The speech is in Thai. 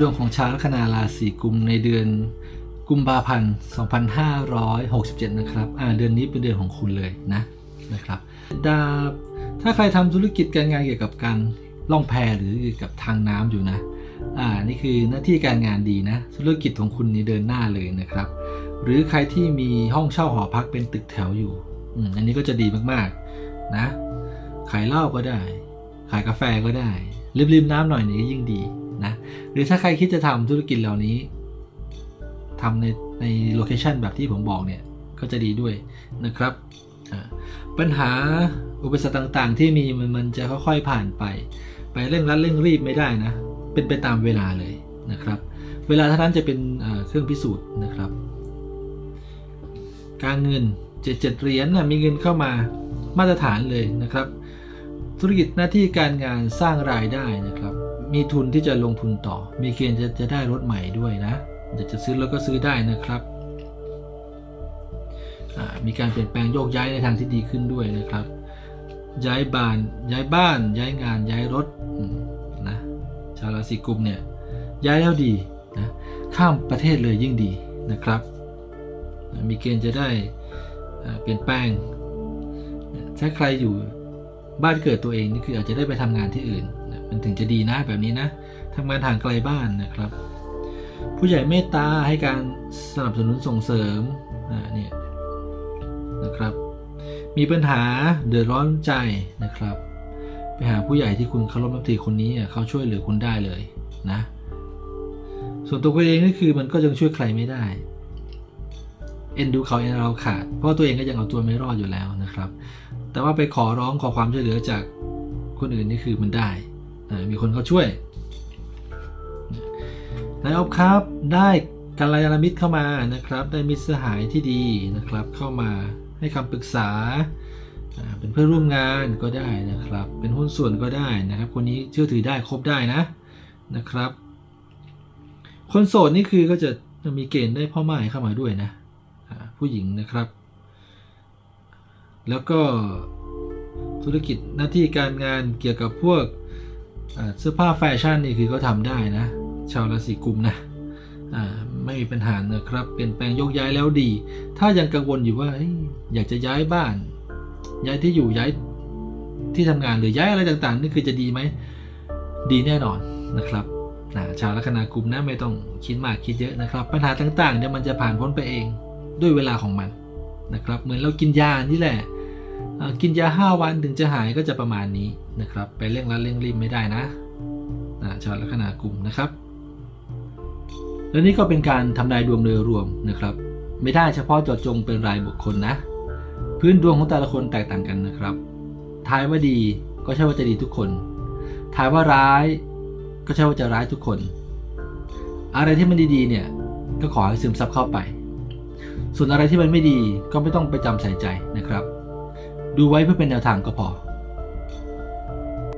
ดวงของชาวลัคนาราศีกุมในเดือนกุมภาพันธ์ 2567 นะครับเดือนนี้เป็นเดือนของคุณเลยนะนะครับดาบถ้าใครทำธุรกิจการงานเกี่ยวกับการล่องแพหรือเกี่ยวกับทางน้ำอยู่นะอ่านี่คือหน้าที่การงานดีนะ ธุรกิจของคุณนี่เดินหน้าเลยนะครับ หรือใครที่มีห้องเช่าหอพักเป็นตึกแถวอยู่อือันนี้ก็จะดีมากๆนะขายเหล้าก็ได้ ขายกาแฟก็ได้ริมๆน้ำหน่อยนี่ก็ยิ่งดี นะหรือถ้าใครคิดจะทำธุรกิจเหล่านี้ทำในในโลเคชันแบบที่ผมบอกเนี่ยก็จะดีด้วยนะครับ ปัญหาอุปสรรคต่างๆ ที่มีมันมันจะค่อยๆผ่านไป ไปเร่งรัดเร่งรีบไม่ได้นะ เป็นไปตามเวลาเลยนะครับ เวลาเท่านั้นจะเป็นเครื่องพิสูจน์นะครับ การเงินเจ็ดเจ็ดเหรียญนะมีเงินเข้ามามาตรฐานเลยนะครับ ธุรกิจหน้าที่การงานสร้างรายได้นะครับ มีทุนที่จะลงทุนต่อ มีเกณฑ์จะจะได้รถใหม่ด้วยนะอยากจะซื้อแล้วก็ซื้อได้นะครับ มีการเปลี่ยนแปลงโยกย้ายในทางที่ดีขึ้นด้วยนะครับ ย้ายบ้านย้ายบ้าน ย้ายงานย้ายรถนะชาวราศีกุมเนี่ยย้ายแล้วดีนะข้ามประเทศเลยยิ่งดีนะครับ มีเกณฑ์จะได้เปลี่ยนแปลงถ้าใครอยู่บ้านเกิดตัวเองนี่คืออาจจะได้ไปทำงานที่อื่น มันถึงจะดีนะแบบนี้นะทำงานห่างไกลบ้านนะครับ ผู้ใหญ่เมตตาให้การสนับสนุนส่งเสริมอ่าเนี่ยนะครับ มีปัญหาเดือดร้อนใจนะครับ ไปหาผู้ใหญ่ที่คุณเคารพนับถือคนนี้อะเขาช่วยเหลือคุณได้เลยนะ ส่วนตัวคุณเองนี่คือมันก็ยังช่วยใครไม่ได้เอ็นดูเขาเอ็นเราขาด เพราะตัวเองก็ยังเอาตัวไม่รอดอยู่แล้วนะครับ แต่ว่าไปขอร้องขอความช่วยเหลือจากคนอื่นนี่คือมันได้ มีคนเขาช่วยนายออฟครับ ได้กัลยาณมิตรเข้ามานะครับ ได้มิตรสหายที่ดีนะครับ เข้ามาให้คำปรึกษา เป็นเพื่อนร่วมงานก็ได้นะครับ เป็นหุ้นส่วนก็ได้นะครับ คนนี้เชื่อถือได้ครบได้นะนะครับ คนโสดนี่คือก็จะมีเกณฑ์ได้พ่อไม้เข้ามาด้วยนะผู้หญิงนะครับ แล้วก็ธุรกิจหน้าที่การงานเกี่ยวกับพวก เสื้อผ้าแฟชั่นนี่คือก็ทำได้นะ ชาวราศีกุมนะไม่มีปัญหานะครับ เปลี่ยนแปลงโยกย้ายแล้วดี ถ้ายังกังวลอยู่ว่าอยากจะย้ายบ้าน ย้ายที่อยู่ย้ายที่ทำงานหรือย้ายอะไรต่างๆ นี่คือจะดีไหมดีแน่นอนนะครับาชาวลัคนากุมนะไม่ต้องคิดมากคิดเยอะนะครับ ปัญหาต่างๆเนี่ยวมันจะผ่านพ้นไปเองด้วยเวลาของมันนะครับ เหมือนเรากินยานี่แหละ กินยา 5 วันถึงจะหายก็จะประมาณนี้นะครับ ไปเร่งรัดเร่งรีบไม่ได้นะอ่าชาวลัคนากลุ่มนะครับ และนี่ก็เป็นการทำนายดวงโดยรวมนะครับ ไม่ได้เฉพาะเจาะจงเป็นรายบุคคลนะ พื้นดวงของแต่ละคนแตกต่างกันนะครับ ทายว่าดีก็ใช่ว่าจะดีทุกคน ทายว่าร้ายก็ใช่ว่าจะร้ายทุกคน อะไรที่มันดีๆเนี่ยก็ขอให้ซึมซับเข้าไป ส่วนอะไรที่มันไม่ดีก็ไม่ต้องไปจำใส่ใจนะครับ ดูไว้เพื่อเป็นแนวทางก็พอ